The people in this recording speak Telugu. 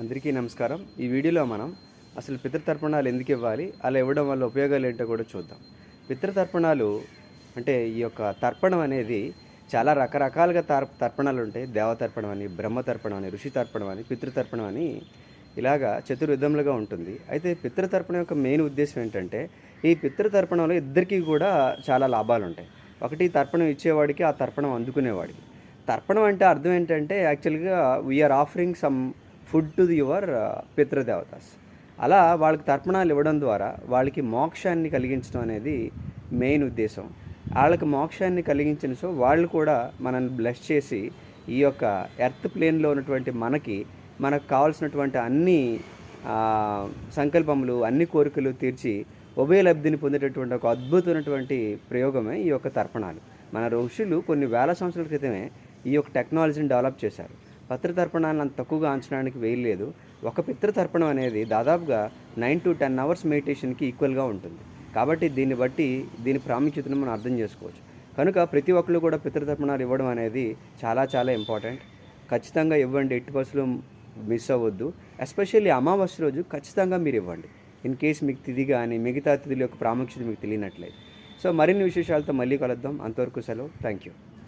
అందరికీ నమస్కారం. ఈ వీడియోలో మనం అసలు పితృతర్పణాలు ఎందుకు ఇవ్వాలి అలా ఇవ్వడం వల్ల ఉపయోగాలు ఏంటో కూడా చూద్దాం. పితృతర్పణాలు అంటే ఈ యొక్క తర్పణం అనేది చాలా రకరకాలుగా తర్ తర్పణాలు ఉంటాయి. దేవతర్పణం అని బ్రహ్మతర్పణం అని ఋషి తర్పణం అని పితృతర్పణం అని ఇలాగా చతుర్విధములుగా ఉంటుంది. అయితే పితృతర్పణం యొక్క మెయిన్ ఉద్దేశం ఏంటంటే ఈ పితృతర్పణంలో ఇద్దరికీ కూడా చాలా లాభాలు ఉంటాయి. ఒకటి తర్పణం ఇచ్చేవాడికి ఆ తర్పణం అందుకునేవాడికి. తర్పణం అంటే అర్థం ఏంటంటే యాక్చువల్గా we are offering some food to the your పితృదేవతాస్. అలా వాళ్ళకి తర్పణాలు ఇవ్వడం ద్వారా వాళ్ళకి మోక్షాన్ని కలిగించడం అనేది మెయిన్ ఉద్దేశం. వాళ్ళకి మోక్షాన్ని కలిగించిన సో వాళ్ళు కూడా మనల్ని బ్లెస్ చేసి ఈ యొక్క ఎర్త్ ప్లేన్లో ఉన్నటువంటి మనకి మనకు కావాల్సినటువంటి అన్ని సంకల్పములు అన్ని కోరికలు తీర్చి ఉభయ లబ్ధిని పొందేటటువంటి ఒక అద్భుతమైనటువంటి ప్రయోగమే ఈ యొక్క తర్పణాలు. మన ఋషులు కొన్ని వేల సంవత్సరాల క్రితమే ఈ యొక్క టెక్నాలజీని డెవలప్ చేశారు. పితృతర్పణాలను అంత తక్కువగా అంచడానికి వేయలేదు ఒక పితృతర్పణం అనేది దాదాపుగా నైన్ టు టెన్ అవర్స్ మెడిటేషన్కి ఈక్వల్గా ఉంటుంది. కాబట్టి దీన్ని బట్టి దీని ప్రాముఖ్యతను మనం అర్థం చేసుకోవచ్చు. కనుక ప్రతి ఒక్కరు కూడా పితృతర్పణాలు ఇవ్వడం అనేది చాలా చాలా ఇంపార్టెంట్. ఖచ్చితంగా ఇవ్వండి. ఎట్టి బస్సులు మిస్ అవ్వద్దు. ఎస్పెషల్లీ అమావాస్య రోజు ఖచ్చితంగా మీరు ఇవ్వండి. ఇన్ కేస్ మీకు తిది కానీ మిగతా తిథుల యొక్క ప్రాముఖ్యత మీకు తెలియనట్లయితే సో మరిన్ని విశేషాలతో మళ్ళీ కలుద్దాం. అంతవరకు సెలవు. Thank you